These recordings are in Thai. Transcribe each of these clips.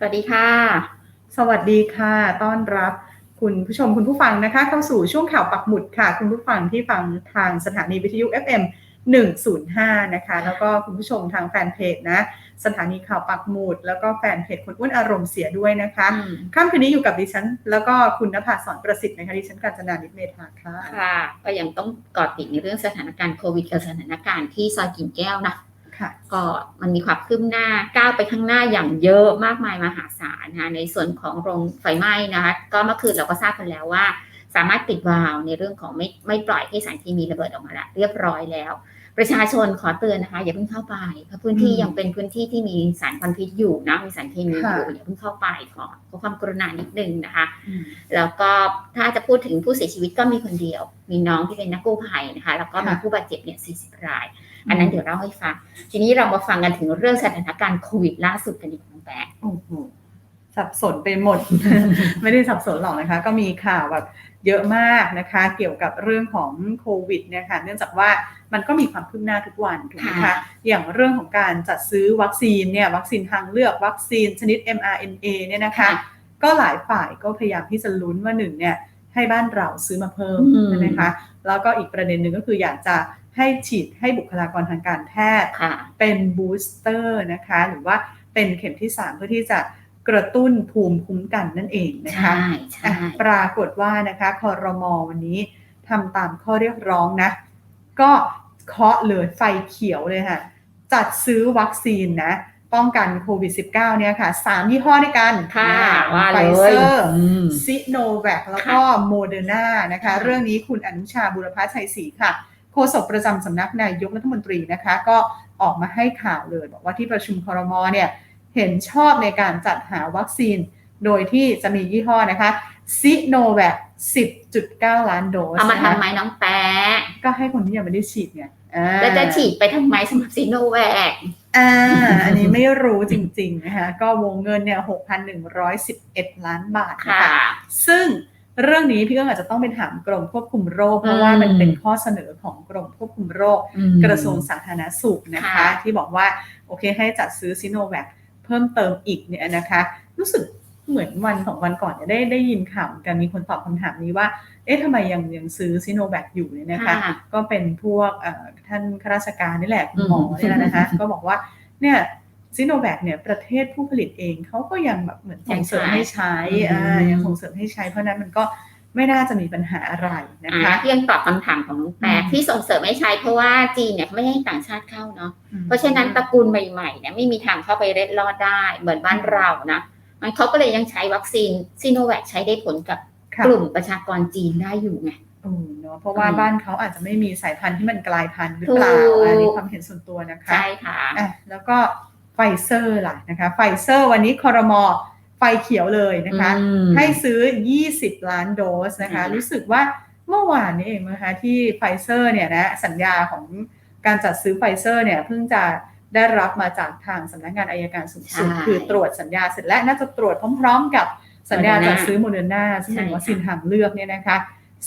สวัสดีค่ะ สวัสดีค่ะ ต้อนรับคุณผู้ชมคุณผู้ฟังนะคะ เข้าสู่ช่วงข่าวปักหมุดค่ะ คุณผู้ฟังที่ฟังทางสถานีวิทยุ FM 105 นะคะ แล้วก็คุณผู้ชมทางแฟนเพจนะ สถานีข่าวปักหมุด แล้วก็แฟนเพจคนอ้วนอารมณ์เสียด้วยนะคะ ค่ำคืนนี้อยู่กับดิฉัน แล้วก็คุณนภาสอนประสิทธิ์นะคะดิฉันกาญจนานิตเมธาค่ะ ค่ะ ก็ยังต้องเกาะติดในเรื่องสถานการณ์โควิดกับสถานการณ์ที่ซอยกิ่งแก้วนะ ค่ะก็มันมีความคืบหน้าก้าวไปข้างหน้าอย่างเยอะมากมายมหาศาลนะคะในส่วนของโรงไฟไหม้นะคะก็เมื่อคืนเราก็ทราบกันแล้วว่า สามารถปิดวาล์วในเรื่องของไม่ไม่ปล่อยให้สารเคมีระเบิดออกมาละเรียบร้อยแล้ว ประชาชนขอเตือนนะคะ อย่าเพิ่งเข้าไปเพราะพื้นที่อืมยังเป็นพื้นที่ที่มีสารควันพิษอยู่นะมีสารเคมีอยู่ค่ะอย่าเพิ่งเข้าไปขอขอความกรุณานิดนึงนะคะอืมแล้วก็ถ้าจะพูดถึงผู้เสียชีวิตก็มีคนเดียว มีน้องที่เป็นนักกู้ภัยนะคะ แล้วก็มีค่ะผู้บาดเจ็บเนี่ย40ราย อันนั้นเดี๋ยวเล่าให้ฟัง ทีนี้เรามาฟังกันถึงเรื่องสถานการณ์โควิดล่าสุดกันดีกว่าแปะโอ้โหสับสนไปหมด ไม่ได้สับสนหรอกนะคะ ก็มีข่าวแบบเยอะมากนะคะ เกี่ยวกับเรื่องของโควิดเนี่ยค่ะเนื่องจากว่ามันก็มีความคืบหน้าทุกวันถูกไหมคะค่ะอย่างเรื่องของการจัดซื้อวัคซีนเนี่ยวัคซีนทางเลือกวัคซีนชนิด mRNA เนี่ยนะคะ ก็หลายฝ่ายก็พยายามที่จะลุ้นว่าหนึ่งเนี่ยให้บ้านเราซื้อมาเพิ่มอืมใช่ไหมคะแล้วก็อีกประเด็นหนึ่งก็คืออยากจะ ให้ฉีดให้บุคลากรทางการแพทย์ค่ะเป็นบูสเตอร์นะคะ หรือว่าเป็นเข็มที่ 3 เพื่อที่จะกระตุ้นภูมิคุ้มกันนั่นเองนะคะใช่ใช่อะปรากฏว่านะคะคอรมอวันนี้ทำตามข้อเรียกร้องนะ ก็เคาะเลยไฟเขียวเลยค่ะ จัดซื้อวัคซีนนะป้องกันโควิด -19 เนี่ยค่ะสามยี่ห้อด้วยกันค่ะอ่ว่าไฟเลยเซอร์อืมซิโนแวคแล้วก็โมเดอร์นานะคะค่ะเรื่องนี้คุณอนุชาบุรพชัยศรีค่ะโฆษกประจำสำนักนายกรัฐมนตรีนะคะ ก็ออกมาให้ข่าวเลยบอกว่าที่ประชุมคอรมอเนี่ยเห็นชอบในการจัดหาวัคซีน โดยที่จะมียี่ห้อนะคะซิโนแวค10.9 ล้านโดสเอามานะคะทำไหมน้องแปะก็ให้คนที่ยังไม่ได้ฉีดไงอ่าแล้วจะฉีดไปทำไมสำหรับซีโนแวคอ่า อันนี้ไม่รู้จริงๆนะคะ ก็วงเงินเนี่ย 6,111 ล้านบาทนะค่ะคะซึ่ง เรื่องนี้พี่ก็อาจจะต้องไปถามกรมควบคุมโรค เพราะว่ามันเป็นข้อเสนอของกรมควบคุมโรคอืมกระทรวงสาธารณสุขนะคะค่ะที่บอกว่าโอเคให้จัดซื้อซิโนแวคเพิ่มเติมอีกเนี่ยนะคะ รู้สึกเหมือนวันสองวันก่อนเนี่ยได้ได้ยินข่าวเหมือนกันมีคนตอบคำถามนี้ว่า เอ๊ะทำไมยังยังซื้อซิโนแวคอยู่เนี่ยนะคะค่ะก็เป็นพวกเอ่อท่านข้าราชการนี่แหละคุณหมออืมเนี่ยนะคะ ก็บอกว่าเนี่ย ซิโนแวคเนี่ยประเทศผู้ผลิตเองเขาก็ยังแบบเหมือนส่งเสริมให้ใช้อืมอ่ายังส่งเสริมให้ใช้ เพราะฉะนั้นมันก็ไม่น่าจะมีปัญหาอะไรนะอ่าคะที่ยังตอบคำถามของน้องแปะอืมที่ส่งเสริมให้ใช้เพราะว่าจีนเนี่ยเขาไม่ให้ต่างชาติเข้าเนาะอืมเพราะฉะนั้นตระกูลใหม่ๆเนี่ยไม่มีทางเข้าไปเล็ดลอดได้เหมือนบ้านเรานะมันเขาก็เลยยังใช้วัคซีนซีโนแวคใช้ได้ผลกับค่ะกลุ่มประชากรจีนได้อยู่ไงอืมเนาะเพราะว่าอืมบ้านเขาอาจจะไม่มีสายพันธุ์ที่มันกลายพันธุ์หรือเปล่าถูกอันนี้ความเห็นส่วนตัวนะคะใช่ค่ะอะแล้วก็ ไฟเซอร์ล่ะนะคะไฟเซอร์วันนี้คอรมอไฟเขียวเลยนะคะอืมให้ซื้อ 20 ล้านโดสนะคะอืมรู้สึกว่าเมื่อวานนี้เองนะคะที่ไฟเซอร์เนี่ยนะสัญญาของการจัดซื้อไฟเซอร์เนี่ยเพิ่งจะได้รับมาจากทางสำนักงานอายการสูงสุดใช่คือตรวจสัญญาเสร็จและน่าจะตรวจพร้อม ๆ กับสัญญา Moderna จัดซื้อโมเดอร์นาซึ่งเป็นใช่ค่ะวัคซีนทางเลือกเนี่ยนะคะ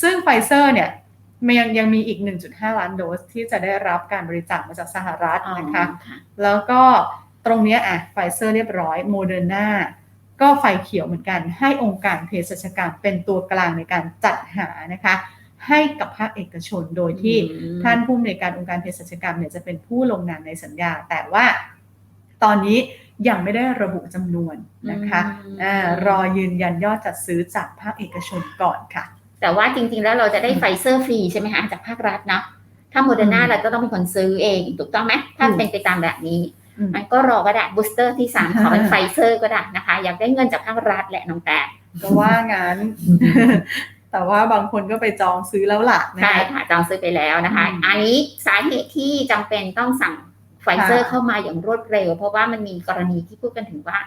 ซึ่งไฟเซอร์เนี่ยมันยังยังมีอีก 1.5 ล้านโดสที่จะได้รับการบริจาคมาจากสหรัฐอ๋อนะคะค่ะแล้วก็ ตรงเนี้ยอะไฟเซอร์เรียบร้อยโมเดอร์นาก็ไฟเขียวเหมือนกัน ให้องค์การเภสัชกรรมเป็นตัวกลางในการจัดหานะคะ ให้กับภาคเอกชนโดยที่อืมท่านผู้อำนวยการองค์การเภสัชกรรมเนี่ยจะเป็นผู้ลงนามในสัญญา แต่ว่าตอนนี้ยังไม่ได้ระบุจำนวนนะคะอืมอารอยืนยันยอดจัดซื้อจากภาคเอกชนก่อนค่ะ แต่ว่าจริงๆ แล้วเราจะได้อืมไฟเซอร์ฟรีใช่ไหมคะจากภาครัฐเนาะถ้าโมเดอร์นาอืมเราก็ต้องเป็นคนซื้อเองถูกต้องไหมถ้าอืมเป็นไปตามแบบนี้อื มมันก็รอก็ได้บูสเตอร์ที่สามอ่าขอเป็นไฟเซอร์ก็ได้นะคะ อยากได้เงินจากภาครัฐแหละน้องแต่ก็ว่างั้น แต่ว่าบางคนก็ไปจองซื้อแล้วล่ะนะใช่คะค่ะจองซื้อไปแล้วนะคะอืมอันนี้สาเหตุที่จำเป็นต้องสั่งไฟเซอร์ค่ะเข้ามาอย่างรวดเร็ว เพราะว่ามันมีกรณีที่พูดกันถึงว่า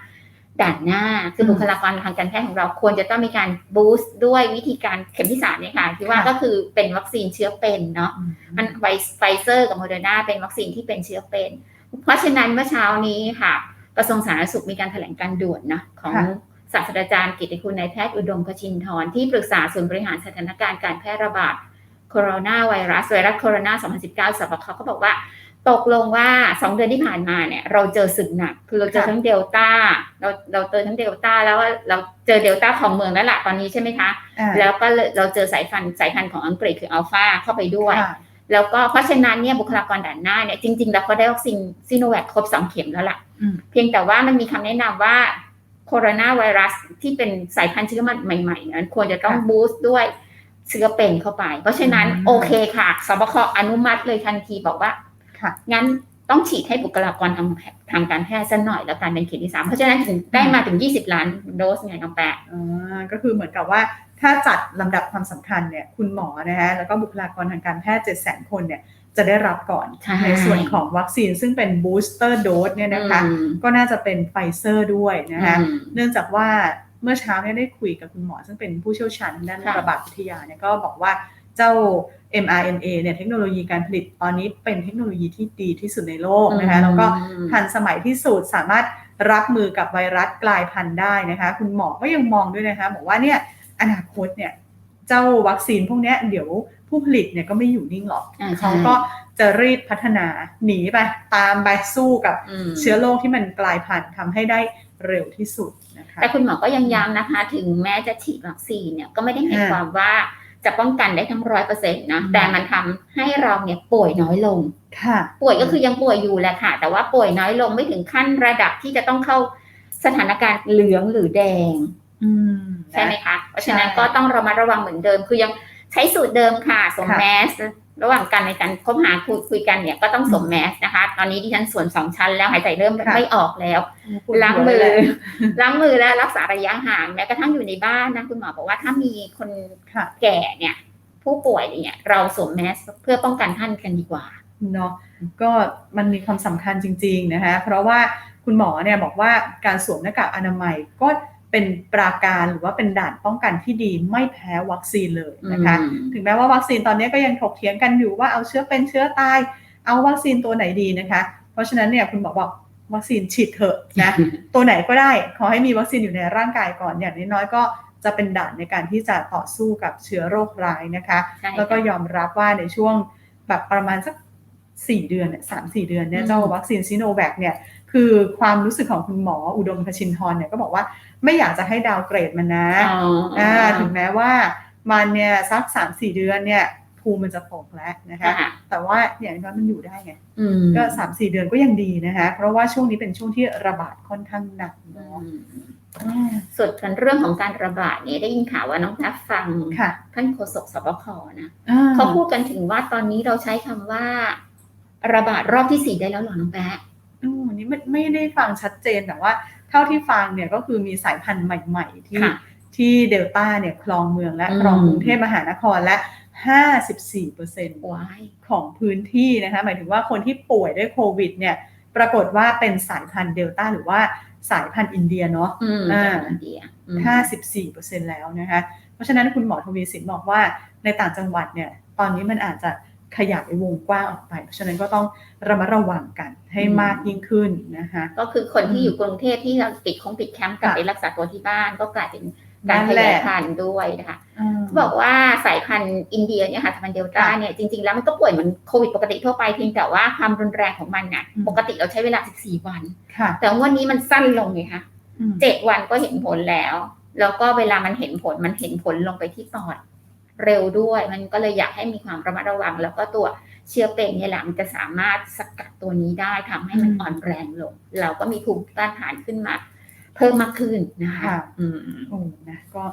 ด่านหน้าคืออมบุคลากรทางการแพทย์ของเราควรจะต้องมีการบูสต์ด้วยวิธีการเข็มที่สามเนี่ยค่ะที่ว่าค่ะก็คือเป็นวัคซีนเชื้อเป็นเนาะอืมมันไฟไฟเซอร์กับโมเดอร์นาเป็นวัคซีนที่เป็นเชื้อเป็น เพราะฉะนั้นเมื่อเช้านี้ค่ะ กระทรวงสาธารณสุขมีการแถลงการด่วนนะของค่ะศาสตราจารย์กิตติคุณนายแพทย์อุดมคชินทร์ที่ปรึกษาศูนย์บริหารสถานการณ์การแพร่ระบาดโคโรนาไวรัสไวรัสโคโรนา2019สบคก็บอกว่า ตกลงว่าสองเดือนที่ผ่านมาเนี่ย เราเจอสึกหนัก คือเราเจอค่ะทั้งเดลต้าเราเราเจอทั้งเดลต้าแล้วว่าเราเจอเดลต้าของเมืองแล้วล่ะตอนนี้ใช่ไหมคะอ่าแล้วก็เลยเราเจอสายพันธุ์สายพันธุ์ของอังกฤษคืออัลฟาเข้าไปด้วยค่ะ แล้วก็เพราะฉะนั้นเนี่ยบุคลากรด่านหน้าเนี่ยจริงๆ แล้วเขาได้วัคซีนซีโนแวคครบสองเข็มแล้วล่ะอืมเพียงแต่ว่ามันมีคำแนะนำว่าโคโรนาไวรัสที่เป็นสายพันธุ์เชื้อมันใหม่ๆนั้นควรจะต้องค่ะบูสต์ด้วยเชื้อเป็นเข้าไป เพราะฉะนั้นอืมโอเคค่ะสบคอนุมัติเลยทันทีบอกว่าค่ะงั้นต้องฉีดให้บุคลากรทางทางการแพทย์สักหน่อยแล้วกันเป็นเข็มที่สามเพราะฉะนั้นถึงได้มาถึง20ล้านโดสไงน้องแปะอ่าก็คือเหมือนกับว่า ถ้าจัดลำดับความสำคัญเนี่ยคุณหมอนะฮะแล้วก็บุคลากรทางการแพทย์ 7 0 0 0 0 คนเนี่ยจะได้รับก่อนใช่ส่วนของวัคซีนซึ่งเป็นบูสเตอร์โดสเนี่ยนะคะอืมก็น่าจะเป็นไฟเซอร์ด้วยนะคะอืมเนื่องจากว่าเมื่อเช้าเนี่ยได้คุยกับคุณหมอ ซึ่งเป็นผู้เชี่ยวชาญด้านค่ะระบาดวิทยาเนี่ยก็บอกว่าเจ้า mRNA เนี่ยเทคโนโลยีการผลิตตอนนี้เป็นเทคโนโลยีที่ดีที่สุดในโลกนะคะแล้วก็อืมทันสมัยที่สุดสามารถรับมือกับไวรัสกลายพันธุ์ได้นะคะ คุณหมอก็ยังมองด้วยนะคะบอกว่าเนี่ย อนาคตเนี่ยเจ้าวัคซีนพวกเนี้ยเดี๋ยวผู้ผลิตเนี่ยก็ไม่อยู่นิ่งหรอกอ่าใช่เขาก็จะรีบพัฒนาหนีไปตามไปสู้กับอืมเชื้อโรคที่มันกลายพันธุ์ทำให้ได้เร็วที่สุดนะคะแต่คุณหมอก็ยังย้ำนะคะ ถึงแม้จะฉีดวัคซีนเนี่ยก็ไม่ได้หมายค่ะความว่าจะป้องกันได้ทั้งร้อยเปอร์เซ็นต์นะอืมแต่มันทำให้เราเนี่ยป่วยน้อยลงค่ะ ป่วยก็คือยังป่วยอยู่แหละค่ะ แต่ว่าป่วยน้อยลงไม่ถึงขั้นระดับที่จะต้องเข้าสถานการณ์เหลืองหรือแดงอืม ใช่ไหมนะคะ เพราะฉะนั้นใช่ก็ต้องระมัดระวังเหมือนเดิม คือยังใช้สูตรเดิมค่ะสวมค่ะแมสระหว่างกันในการคบหาคุยคุยกันเนี่ยก็ต้องสวมอืมแมสนะคะ ตอนนี้ที่ฉันสวมสองชั้นแล้วหายใจเริ่มค่ะไม่ออกแล้วปวดล้างหัวมือเลยแหละล้างมือและรักษาระยะห่างแม้กระทั่งอยู่ในบ้านนะคุณหมอบอกว่าถ้ามีคนค่ะแก่เนี่ย ผู้ป่วยเนี่ย เราสวมแมสเพื่อป้องกันท่านกันดีกว่าเนาะก็มันมีความสำคัญจริง ๆนะคะ เพราะว่าคุณหมอเนี่ยบอกว่าการสวมหน้ากากอนามัยก็ เป็นปราการหรือว่าเป็นด่านป้องกันที่ดีไม่แพ้วัคซีนเลยนะคะอืมถึงแม้ว่าวัคซีนตอนนี้ก็ยังถกเถียงกันอยู่ว่าเอาเชื้อเป็นเชื้อตาย เอาวัคซีนตัวไหนดีนะคะ เพราะฉะนั้นเนี่ยคุณหมอบอกวัคซีนฉีดเถอะนะตัวไหนก็ได้ขอให้มีวัคซีนอยู่ในร่างกายก่อนอย่างน้อยๆก็จะเป็นด่านในการที่จะต่อสู้กับเชื้อโรคร้ายนะคะใช่แล้วก็ค่ะยอมรับว่าในช่วงแบบประมาณสักสี่เดือนเนี่ยสามสี่เดือนเนี่ยอืมเจ้าวัคซีนซิโนแวคเนี่ย คือความรู้สึกของคุณหมออุดมคชินทร์เนี่ยก็บอกว่าไม่อยากจะให้ดาวเกรดมันนะอ๋อออ่าถึงแม้ว่ามันเนี่ยสักสามสี่เดือนเนี่ยภูมิมันจะตกแล้วนะคะค่ะแต่ว่าอย่างน้อยมันอยู่ได้ไงอืมก็สามสี่เดือนก็ยังดีนะคะ เพราะว่าช่วงนี้เป็นช่วงที่ระบาดค่อนข้างหนักอืเนาะมอ่าส่วนเรื่องของการระบาดเนี่ยได้ยินข่าวว่าน้องแพทฟังค่ะท่านโฆษกสบคนะอ่เขาพูดกันถึงว่าตอนนี้เราใช้คำว่า ระบาดรอบที่สี่ได้แล้วเหรอน้องแป๊ะ อืมอันนี้ไม่ไม่ได้ฟังชัดเจนแต่ว่า เท่าที่ฟังเนี่ยก็คือมีสายพันธุ์ใหม่ ๆ ที่ค่ะที่เดลต้าเนี่ยครองเมืองและอืมครองกรุงเทพมหานครและ 54%ว้ายของพื้นที่นะคะ หมายถึงว่าคนที่ป่วยด้วยโควิดเนี่ยปรากฏว่าเป็นสายพันธุ์เดลต้าหรือว่าสายพันธุ์อินเดียเนาะอืมอ่าจากอินเดียอืม54%แล้วนะคะ เพราะฉะนั้นคุณหมอทวีสินบอกว่าในต่างจังหวัดเนี่ย ตอนนี้มันอาจจะ ขยายวงกว้างออกไป เพราะฉะนั้นก็ต้องระมัดระวังกันให้มากยิ่งขึ้นนะคะก็คือคนที่อยู่กรุงเทพที่เราติดคงติดแคมป์กลับค่ะไปรักษาตัวที่บ้านก็กลายเป็นการนั่ขนแหยายละพันธุ์ด้วยนะคะอืมเขาบอกว่าสายพันธุ์อินเดียเนี่ยค่ะสายพันธุ์เดลต้าค่ะเนี่ยจริงๆแล้วมันก็ป่วยเหมือนโควิดปกติทั่วไปเพียงแต่ว่าความรุนแรงของมันน่ะอืมปกติเราใช้เวลา 14 วันค่ะแต่วันนี้มันสั้นลงไงคะอืมเจ็ดวันก็เห็นผลแล้ว แล้วก็เวลามันเห็นผลมันเห็นผลลงไปที่ปอด เร็วด้วย มันก็เลยอยากให้มีความระมัดระวัง แล้วก็ตัวเชื้อเป็นเนี่ยแหละมันจะสามารถสกัดตัวนี้ได้ทำให้มันอืมอ่อนแรงลง เราก็มีภูมิต้านทานขึ้นมา เพิ่มมากขึ้นนะคะค่ะอืมโอ้นะก็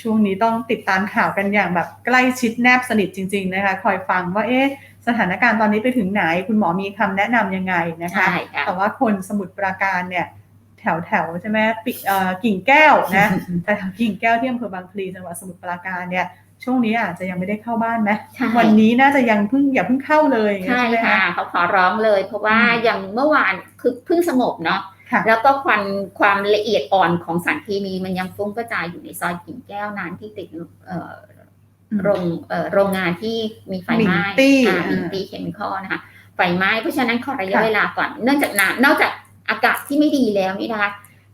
ช่วงนี้ต้องติดตามข่าวกันอย่างแบบใกล้ชิดแนบสนิทจริง ๆ นะคะ คอยฟังว่าเอ๊ะสถานการณ์ตอนนี้ไปถึงไหน คุณหมอมีคำแนะนำยังไงนะคะใช่ค่ะแต่ว่าคนสมุทรปราการเนี่ย แถวแถวๆใช่ไหมปิเอ่อกิ่งแก้วนะแต่แถวกิ่งแก้วที่อำเภอบางพลีจังหวัดสมุทรปราการเนี่ยช่วงนี้อาจจะยังไม่ได้เข้าบ้านไหมใช่วันนี้น่าจะยังเพิ่งอย่าเพิ่งเข้าเลยใช่ไหมค่ะเขาขอร้องเลย เพราะว่าอืมอย่างเมื่อวานคือเพิ่งสงบเนาะค่ะแล้วก็ควันความละเอียดอ่อนของสารเคมีมันยังฟุ้งกระจายอยู่ในซอยกิ่งแก้วนั้นที่ติดเอ่อโรงเอ่อโรงงานที่มีไฟไหม้มิงตี้อ่าอ่ามิงตี้เคมีคอลนะคะไฟไหม้เพราะฉะนั้นขอระยะค่ะเวลาก่อนเนื่องจากน้ำนอกจาก อากาศที่ไม่ดีแล้วนี่นะคะ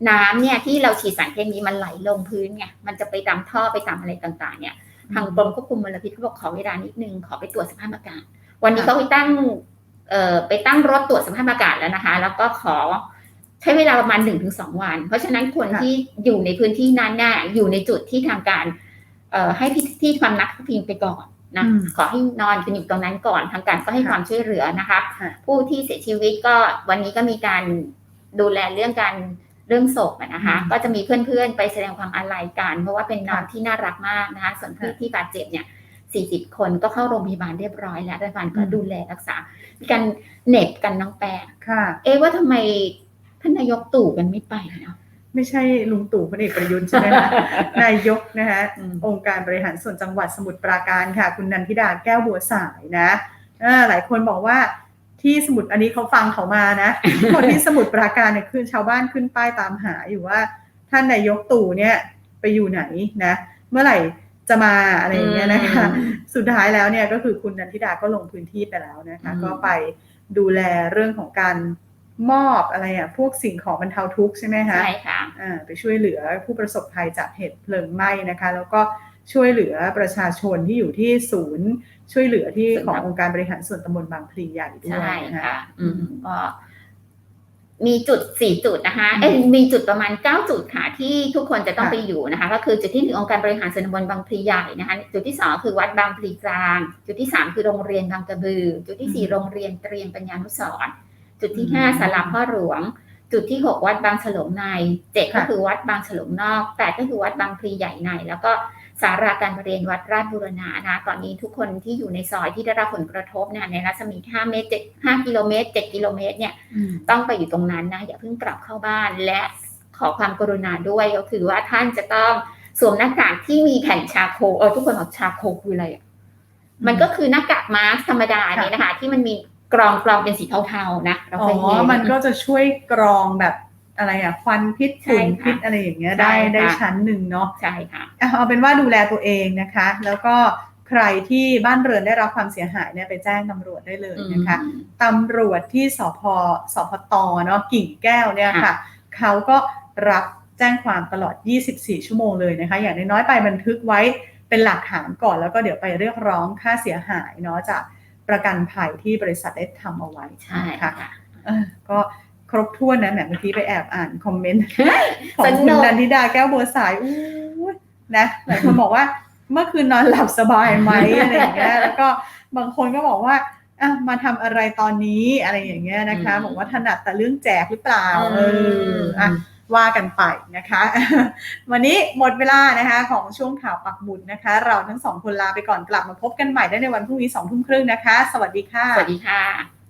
น้ำเนี่ยที่เราฉีดสารเคมีมันไหลลงพื้นไงมันจะไปตามท่อไปตามอะไรต่างๆ เนี่ยทางกรมควบคุมมลพิษเขาบอกขอเวลานิดนึงขอไปตรวจสภาพอากาศ วันนี้ค่ะเขาไปตั้งเอ่อไปตั้งรถตรวจสภาพอากาศแล้วนะคะ แล้วก็ขอใช้เวลาประมาณหนึ่งถึงสองวัน เพราะฉะนั้นคนค่ะที่อยู่ในพื้นที่นั้นน่ะอยู่ในจุดที่ทางการเอ่อให้ที่ที่ความนักพิงไปก่อนนะอืมขอให้นอนกันอยู่ตรงนั้นก่อนทางการก็ให้ค่ะความช่วยเหลือนะคะค่ะผู้ที่เสียชีวิตก็วันนี้ก็มีการ ดูแลเรื่องการเรื่องศพอะนะคะอืมก็จะมีเพื่อนๆ ไปแสดงความอาลัยกัน เพราะว่าเป็นน้องค่ะที่น่ารักมากนะคะส่วนผู้ค่ะที่บาดเจ็บเนี่ย40 คนก็เข้าโรงพยาบาลเรียบร้อยแล้วรัฐบาลก็อืมดูแลรักษามีการเหน็บกันน้องแปงค่ะเอ๊ะว่าทำไมท่านนายกตู่กันไม่ไปเนาะไม่ใช่ลุงตู่พลเอกประยุทธ์ใช่ไหมคะนายกนะคะอืมองค์การบริหารส่วนจังหวัดสมุทรปราการค่ะ คุณนันทิดาแก้วบัวสายนะอ่าหลายคนบอกว่า ที่สมุทรอันนี้เขาฟังเขามานะ คนที่สมุทรปราการเนี่ยคือชาวบ้านขึ้นป้ายตามหาอยู่ว่าท่านนายกตู่เนี่ยไปอยู่ไหนนะ เมื่อไหร่จะมาอะไรอย่างเงี้ยนะคะอืมสุดท้ายแล้วเนี่ยก็คือคุณนันทิดาก็ลงพื้นที่ไปแล้วนะคะอืมก็ไปดูแลเรื่องของการมอบอะไรอะพวกสิ่งของบรรเทาทุกข์ใช่ไหมคะใช่ค่ะอ่าไปช่วยเหลือผู้ประสบภัยจากเหตุเพลิงไหม้นะคะ แล้วก็ ช่วยเหลือประชาชนที่อยู่ที่ศูนย์ ช่วยเหลือที่ศูนย์ของครับองค์การบริหารส่วนตำบลบางพลีใหญ่ด้วยใช่นะค่ะคะอืมก็มีจุดสี่จุดนะคะ เอ้ยมีจุดประมาณเก้าจุดค่ะที่ทุกคนจะต้องค่ะไปอยู่นะคะ ก็คือจุดที่หนึ่งองค์การบริหารส่วนตำบลบางพลีใหญ่นะคะ จุดที่สองคือวัดบางพลีกลาง จุดที่สามคือโรงเรียนบางกระบือ จุดที่สี่โรงเรียนเตรียมปัญญานุสรณ์จุดที่ห้าศาลาพ่อหลวง จุดที่หกวัดบางฉลงในเจ็ดก็คือวัดบางฉลงนอกแปดก็คือวัดบางพลีใหญ่ใน แล้วก็ สาราการประเรียนวัดราชบูรณะนะคะตอนนี้ทุกคนที่อยู่ในซอยที่ได้รับผลกระทบเนี่ยในรัศมี 5 เมตร7 5กิโลเมตร 7 กิโลเมตรเนี่ยอืมต้องไปอยู่ตรงนั้นนะอย่าเพิ่งกลับเข้าบ้านและขอความกรุณาด้วยก็คือว่าท่านจะต้องสวมหน้ากากที่มีแผ่นชาโคเออทุกคนบอกชาโคคืออะไรอะมันก็คือหน้ากากมาสก์ธรรมดาเนี่ยนะคะ ที่มันมีกรองกรองเป็นสีเทาๆนะเราอ๋เคยเห็อนมันก็จะช่วยกรองแบบ อะไรอะควันพิษฝุ่นใช่ค่ะพิษอะไรอย่างเงี้ยใช่ได้ค่ะ ได้ชั้นหนึ่งเนาะใช่ค่ะ อะเอาเป็นว่าดูแลตัวเองนะคะ แล้วก็ใครที่บ้านเรือนได้รับความเสียหายเนี่ยไปแจ้งตำรวจได้เลยนะคะ ตำรวจที่สพสพตเนาะกิ่งแก้วเนี่ยค่ะ เขาก็รับแจ้งความตลอด 24 ชั่วโมงเลยนะคะ อย่างน้อยๆไปบันทึกไว้เป็นหลักฐานก่อนแล้วก็เดี๋ยวไปเรียกร้องค่าเสียหายเนาะจากประกันภัยที่บริษัทได้ทำเอาไว้ใช่นะคะค่ะเออก็ ครบถ้วนนะแหมเมื่อกี้ไปแอบอ่านคอมเมนต์ของสคุนุณกนันทิดาแก้วบัวสายอู้ยนะหลายคนบอกว่าเมื่อคืนนอนหลับสบายไหมอะไรอย่างเงี้ยแล้วก็บางคนก็บอกว่าอะมาทำอะไรตอนนี้อะไรอย่างเงี้ยนะคะอืมบอกว่าถนัดแต่เรื่องแจกหรือเปล่าเออมอะว่ากันไปนะคะ วันนี้หมดเวลานะคะของช่วงข่าวปักหมุดนะคะ เราทั้งสองคนลาไปก่อนกลับมาพบกันใหม่ได้ในวันพรุ่งนี้สองทุ่มครึ่งนะคะ สวัสดีค่ะ สวัสดีค่ะ